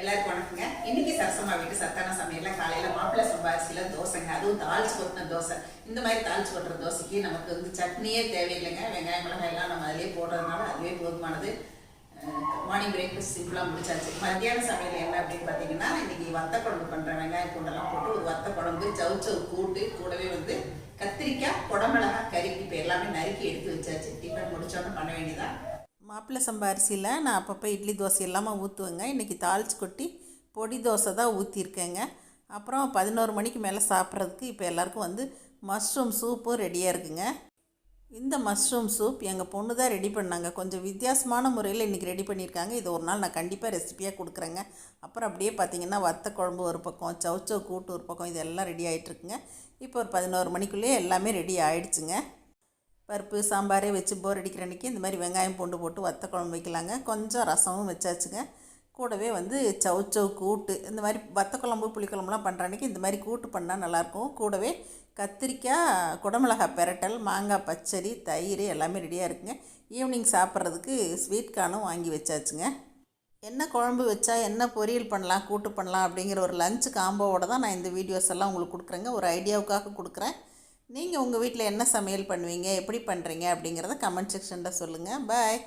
எல்லாருக்கும் வணக்கங்க. இன்னைக்கு சரசமா வீட்டு சத்தான சமையல்ல காலையில மாப்பிள்ளை சம்பாரிசில தோசைங்க. அதுவும் தாளிச்சு கொட்டின தோசை. இந்த மாதிரி தாளிச்சு கொட்டுற தோசைக்கு நமக்கு வந்து சட்னியே தேவையில்லைங்க. வெங்காயம் மிளகாய் எல்லாம் நம்ம அதிலே போடுறதுனால அதுவே போதுமானது. மார்னிங் பிரேக்ஃபாஸ்ட் சிம்பிளாக முடிச்சாச்சு. மத்தியான சமையல் என்ன அப்படின்னு பார்த்தீங்கன்னா இன்னைக்கு வத்த குழம்பு பண்ணுறேன் வெங்காயம் பூண்டெல்லாம் போட்டு ஒரு வத்த குழம்பு சவுச்சவு கூட்டு கூடவே வந்து கத்திரிக்காய் குடமிளகா கறி இப்போ எல்லாமே நறுக்கி எடுத்து வச்சாச்சு. டிஃபன் முடிச்சோன்னு பண்ண வேண்டியதான் மாப்பிள்ளை சம்பா அரிசியில் நான் அப்பப்போ இட்லி தோசை இல்லாமல் ஊற்றுவேங்க இன்றைக்கி தாளிச்சு கொட்டி பொடி தோசை தான் ஊற்றிருக்கேங்க அப்புறம் பதினோரு மணிக்கு மேலே சாப்பிட்றதுக்கு இப்போ எல்லாருக்கும் வந்து மஷ்ரூம் சூப்பும் ரெடியாக இருக்குங்க. இந்த மஷ்ரூம் சூப் எங்கள் பொண்ணு தான் ரெடி பண்ணாங்க. கொஞ்சம் வித்தியாசமான முறையில் இன்றைக்கி ரெடி பண்ணியிருக்காங்க. இது ஒரு நாள் நான் கண்டிப்பாக ரெசிபியாக கொடுக்குறேங்க. அப்புறம் அப்படியே பார்த்தீங்கன்னா வத்த குழம்பு ஒரு பக்கம் சவுச்சவ் கூட்டு ஒரு பக்கம் இதெல்லாம் ரெடி ஆகிட்டுருக்குங்க இப்போ ஒரு பதினோரு மணிக்குள்ளேயே எல்லாமே ரெடி ஆகிடுச்சுங்க பருப்பு சாம்பாரே வச்சு போர் அடிக்கிற அன்றைக்கி இந்த மாதிரி வெங்காயம் பூண்டு போட்டு வத்த குழம்பு வைக்கலாங்க. கொஞ்சம் ரசமும் வச்சாச்சுங்க. கூடவே வந்து சவுச்சவ் கூட்டு. இந்த மாதிரி வத்த குழம்பு புளிக்குழம்புலாம் பண்ணுற அன்றைக்கி இந்த மாதிரி கூட்டு பண்ணால் நல்லாயிருக்கும். கூடவே கத்திரிக்காய் குடமிளகாய் பெரட்டல் மாங்காய் பச்சடி தயிர் எல்லாமே ரெடியாக இருக்குங்க. ஈவினிங் சாப்பிட்றதுக்கு ஸ்வீட் கார்னும் வாங்கி வச்சாச்சுங்க. என்ன குழம்பு வச்சா என்ன பொரியல் பண்ணலாம் கூட்டு பண்ணலாம் அப்படிங்கிற ஒரு லஞ்சு காம்போவோட தான் நான் இந்த வீடியோஸ் எல்லாம் உங்களுக்கு கொடுக்குறேங்க. ஒரு ஐடியாவுக்காக கொடுக்குறேன். நீங்கள் உங்கள் வீட்டில் என்ன சமையல் பண்ணுவீங்க? எப்படி பண்ணுறீங்க அப்படிங்கிறத கமெண்ட் செக்ஷனில் சொல்லுங்கள் பாய்